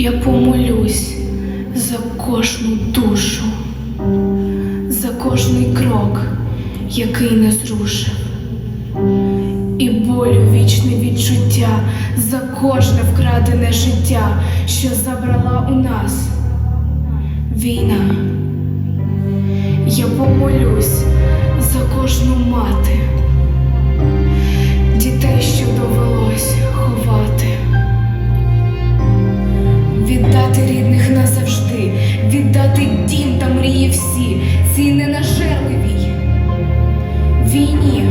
Я помолюсь за кожну душу, за кожний крок, який не зрушив, і болю вічне відчуття за кожне вкрадене життя, що забрала у нас війна. Я помолюсь за кожну мати, Three years.